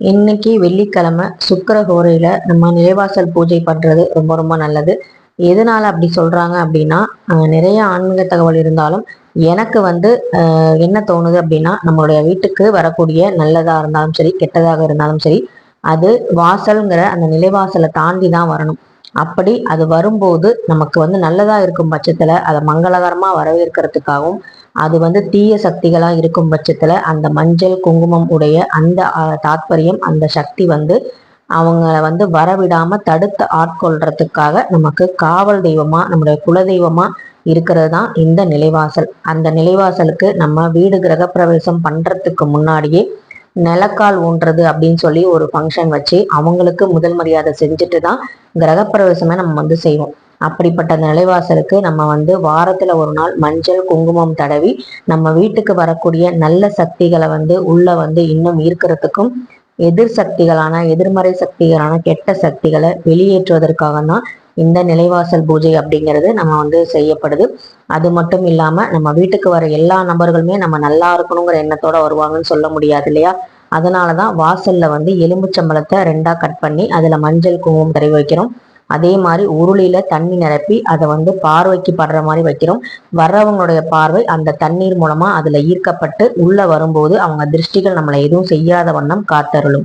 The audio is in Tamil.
இன்னைக்கு வெள்ளிக்கிழமை சுக்கர நம்ம நிலைவாசல் பூஜை பண்ணுறது ரொம்ப ரொம்ப நல்லது. எதனால் அப்படி சொல்கிறாங்க அப்படின்னா நிறைய ஆன்மீக தகவல் இருந்தாலும் எனக்கு வந்து என்ன தோணுது அப்படின்னா நம்மளுடைய வீட்டுக்கு வரக்கூடிய நல்லதாக இருந்தாலும் சரி கெட்டதாக இருந்தாலும் சரி அது வாசல்ங்கிற அந்த நிலைவாசலை தாண்டி தான் வரணும். அப்படி அது வரும்போது நமக்கு வந்து நல்லதாக இருக்கும் பட்சத்தில் அதை மங்களகரமாக வரவேற்கிறதுக்காகவும் அது வந்து தீய சக்திகளா இருக்கும் பட்சத்துல அந்த மஞ்சள் குங்குமம் உடைய அந்த தாத்பரியம் அந்த சக்தி வந்து அவங்கள வந்து வரவிடாம தடுத்து ஆட்கொள்றதுக்காக நமக்கு காவல் தெய்வமா நம்முடைய குலதெய்வமா இருக்கிறது தான் இந்த நிலைவாசல். அந்த நிலைவாசலுக்கு நம்ம வீடு கிரகப்பிரவேசம் பண்றதுக்கு முன்னாடியே நிலக்கால் ஊன்றது அப்படின்னு சொல்லி ஒரு ஃபங்க்ஷன் வச்சு அவங்களுக்கு முதல் மரியாதை செஞ்சுட்டு தான் கிரகப்பிரவேசமே நம்ம வந்து செய்வோம். அப்படிப்பட்ட நிலைவாசலுக்கு நம்ம வந்து வாரத்துல ஒரு நாள் மஞ்சள் குங்குமம் தடவி நம்ம வீட்டுக்கு வரக்கூடிய நல்ல சக்திகளை வந்து உள்ள வந்து இன்னும் ஈர்க்கிறதுக்கும் எதிர் சக்திகளான எதிர்மறை சக்திகளான கெட்ட சக்திகளை வெளியேற்றுவதற்காக தான் இந்த நிலைவாசல் பூஜை அப்படிங்கிறது நம்ம வந்து செய்யப்படுது. அது மட்டும் இல்லாம நம்ம வீட்டுக்கு வர எல்லா நபர்களுமே நம்ம நல்லா இருக்கணுங்கிற எண்ணத்தோட வருவாங்கன்னு சொல்ல முடியாது இல்லையா? அதனாலதான் வாசல்ல வந்து எலும்புச்சம்பளத்தை ரெண்டா கட் பண்ணி அதுல மஞ்சள் குங்குமம் தடவி வைக்கிறோம். அதே மாதிரி உருளியில தண்ணி நிரப்பி அதை வந்து பார்வைக்கு படுற மாதிரி வைக்கிறோம். வர்றவங்களுடைய பார்வை அந்த தண்ணீர் மூலமா அதுல ஈர்க்கப்பட்டு உள்ள வரும்போது அவங்க திருஷ்டிகள் நம்மளை எதுவும் செய்யாத வண்ணம் காத்தருளும்.